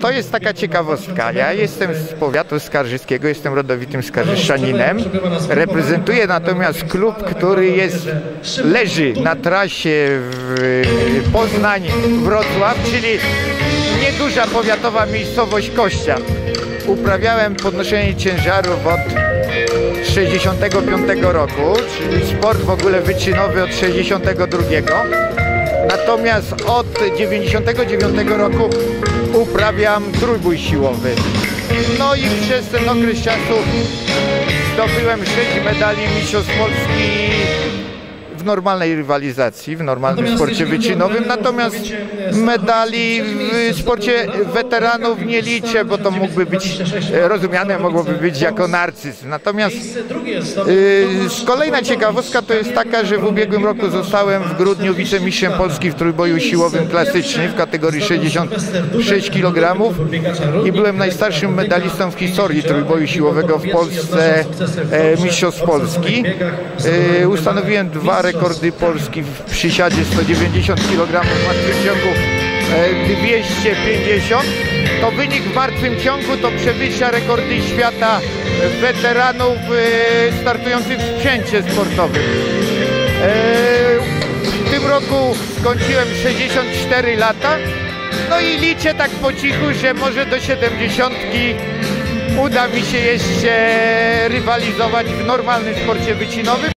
To jest taka ciekawostka. Ja jestem z powiatu skarżyskiego, jestem rodowitym skarżyszczaninem. Reprezentuję natomiast klub, który jest, leży na trasie w Poznań-Wrocław, czyli nieduża powiatowa miejscowość Kościa. Uprawiałem podnoszenie ciężarów od 65 roku, czyli sport w ogóle wyczynowy od 62. Natomiast od 99 roku uprawiam trójbój siłowy. No i przez ten okres czasu zdobyłem 6 medali mistrzostw Polski normalnej rywalizacji, w normalnym Natomiast sporcie to natomiast e, medali w sporcie weteranów nie liczę, bo to mógłby być rozumiane, mogłoby być jako narcyzm. Natomiast Yy, Kolejna ciekawostka to jest taka, że w ubiegłym roku zostałem w grudniu wicemistrzem Polski w trójboju siłowym klasycznym w kategorii 66 kg i byłem najstarszym medalistą w historii trójboju siłowego w Polsce e, mistrzostw Polski. E, Ustanowiłem dwa rekordy Polski w przysiadzie 190 kg w martwym ciągu e, 250. To wynik w martwym ciągu to przewyższa rekordy świata weteranów e, startujących w sprzęcie sportowym. E, W tym roku skończyłem 64 lata. No i liczę tak po cichu, że może do 70 uda mi się jeszcze rywalizować w normalnym sporcie wycinowym.